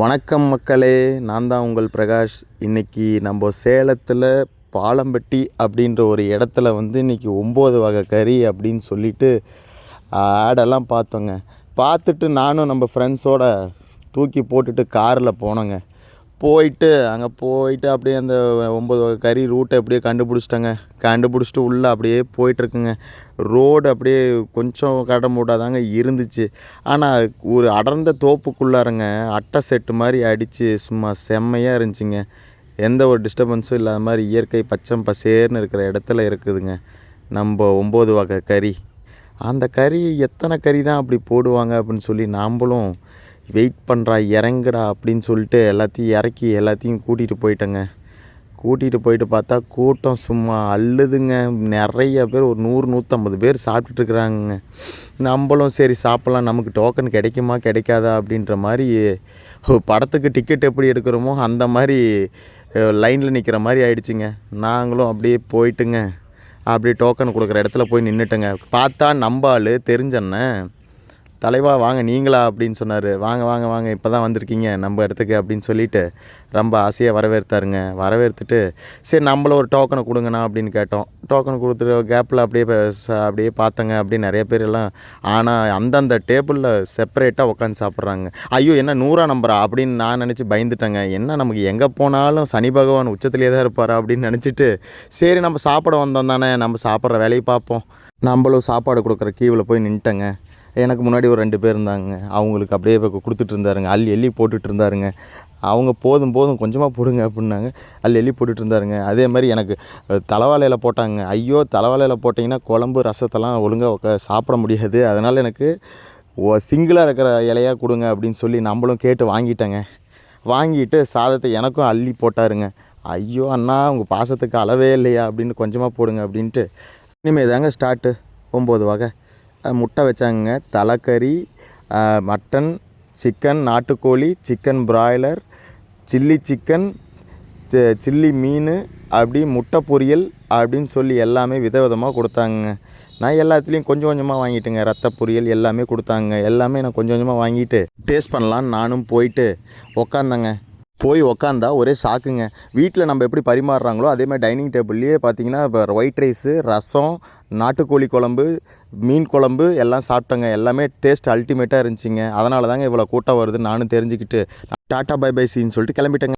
வணக்கம் மக்களே நான் தான் உங்கள் பிரகாஷ். இன்னைக்கு நம்ம சேலத்தில் பாலம்பட்டி அப்படின்ற ஒரு இடத்துல வந்து இன்னைக்கு ஒம்பது வகை கறி அப்படின்னு சொல்லிட்டு ஆடெல்லாம் பார்த்தோங்க. பார்த்துட்டு நானும் நம்ம ஃப்ரெண்ட்ஸோட தூக்கி போட்டுட்டு காரில் போனோங்க. போயிட்டு அங்கே போயிட்டு அப்படியே அந்த ஒம்பது வகை கறி ரூட்டை அப்படியே கண்டுபிடிச்சிட்டேங்க. கண்டுபிடிச்சிட்டு உள்ளே அப்படியே போயிட்டுருக்குங்க. ரோடு அப்படியே கொஞ்சம் கட போட்டாதாங்க இருந்துச்சு. ஆனால் ஒரு அடர்ந்த தோப்புக்குள்ளாரங்க அட்டை செட்டு மாதிரி அடித்து சும்மா செம்மையாக இருந்துச்சுங்க. எந்த ஒரு டிஸ்டர்பன்ஸும் இல்லாத மாதிரி இயற்கை பச்சம் பசேர்னு இருக்கிற இடத்துல இருக்குதுங்க. நம்ம ஒம்பது வகை கறி. அந்த கறி எத்தனை கறி தான் அப்படி போடுவாங்க அப்படின்னு சொல்லி நாம்பளும் வெயிட் பண்ணுறா இறங்குடா அப்படின்னு சொல்லிட்டு எல்லாத்தையும் இறக்கி எல்லாத்தையும் கூட்டிகிட்டு போயிட்டேங்க. கூட்டிகிட்டு போயிட்டு பார்த்தா கூட்டம் சும்மா அள்ளுதுங்க. நிறைய பேர் ஒரு நூறு நூற்றம்பது பேர் சாப்பிட்டுட்டுருக்குறாங்க நம்மளும் சரி சாப்பிட்லாம். நமக்கு டோக்கன் கிடைக்குமா கிடைக்காதா அப்படின்ற மாதிரி படத்துக்கு டிக்கெட் எப்படி எடுக்கிறோமோ அந்த மாதிரி லைனில் நிற்கிற மாதிரி ஆயிடுச்சுங்க. நாங்களும் அப்படியே போயிட்டுங்க. அப்படியே டோக்கன் கொடுக்குற இடத்துல போய் நின்றுட்டேங்க பார்த்தா நம்ம ஆள் தெரிஞ்சண்ணே தலைவா வாங்க நீங்களா அப்படின்னு சொன்னார். வாங்க வாங்க வாங்க இப்போ தான் வந்திருக்கீங்க நம்ம இடத்துக்கு அப்படின்னு சொல்லிட்டு ரொம்ப ஆசையாக வரவேற்றாருங்க வரவேற்றுட்டு சரி நம்மளும் ஒரு டோக்கனை கொடுங்கண்ணா அப்படின்னு கேட்டோம். டோக்கன் கொடுத்துட்டு கேப்பில் அப்படியே அப்படியே பார்த்தங்க. அப்படின்னு நிறைய பேர் எல்லாம் ஆனால் அந்தந்த டேபிளில் செப்பரேட்டாக உட்காந்து சாப்பிட்றாங்க. ஐயோ என்ன நூறா நம்பரா அப்படின்னு நான் நினச்சி பயந்துட்டேங்க. என்ன நமக்கு எங்கே போனாலும் சனி பகவான் உச்சத்துலேயே தான் இருப்பாரா அப்படின்னு நினச்சிட்டு சரி நம்ம சாப்பிட வந்தோம் தானே நம்ம சாப்பிட்ற வேலையை பார்ப்போம். நம்மளும் சாப்பாடு கொடுக்குற கீவில் போய் நின்ட்டேங்க எனக்கு முன்னாடி ஒரு ரெண்டு பேர் இருந்தாங்க. அவங்களுக்கு அப்படியே இப்போ கொடுத்துட்டு இருந்தாருங்க. அள்ளி எள்ளி போட்டுட்டு இருந்தாருங்க. அவங்க போதும் போதும் கொஞ்சமாக போடுங்க அப்படின்னாங்க. அள்ளி எள்ளி போட்டுட்டு இருந்தாருங்க. அதே மாதிரி எனக்கு அஹ், போட்டாங்க. ஐயோ தலைவாலையில் போட்டிங்கன்னா குழம்பு ரசத்தெல்லாம் ஒழுங்காக சாப்பிட முடியாது. அதனால் எனக்கு சிங்கிளாக இருக்கிற இலையா கொடுங்க அப்படின்னு சொல்லி நம்மளும் கேட்டு வாங்கிட்டேங்க. வாங்கிட்டு சாதத்தை எனக்கும் அள்ளி போட்டாருங்க. ஐயோ அண்ணா உங்கள் பாசத்துக்கு அளவே இல்லையா அப்படின்னு கொஞ்சமாக போடுங்க அப்படின்ட்டு. இனிமேல் தாங்க ஸ்டார்ட்டு ஒம்பது வகை முட்டை வச்சாங்க தலைக்கறி மட்டன் சிக்கன் நாட்டுக்கோழி chicken broiler chilli chicken chilli மீன் அப்படி முட்டை பொரியல் அப்படின்னு சொல்லி எல்லாமே விதவிதமாக கொடுத்தாங்க நான் எல்லாத்துலேயும் கொஞ்சம் கொஞ்சமாக வாங்கிட்டேங்க. ரத்த பொரியல் எல்லாமே கொடுத்தாங்க. எல்லாமே நான் கொஞ்சம் கொஞ்சமாக வாங்கிட்டு டேஸ்ட் பண்ணலான்னு நானும் போயிட்டு உக்காந்தேங்க. போய் உக்காந்தா ஒரே ஷாக்குங்க. வீட்டில் நம்ம எப்படி பரிமாறுறாங்களோ அதே மாதிரி டைனிங் டேபிள்லேயே பார்த்தீங்கன்னா இப்போ ஒயிட் ரைஸு ரசம் நாட்டுக்கோழி குழம்பு மீன் குழம்பு எல்லாம் சாப்பிட்டோங்க. எல்லாமே டேஸ்ட் அல்டிமேட்டாக இருந்துச்சுங்க. அதனால தாங்க இவ்வளோ கூட்டம் வருதுன்னு நானும் தெரிஞ்சுக்கிட்டு டாட்டா பை பை சொல்லிட்டு கிளம்பிட்டேங்க.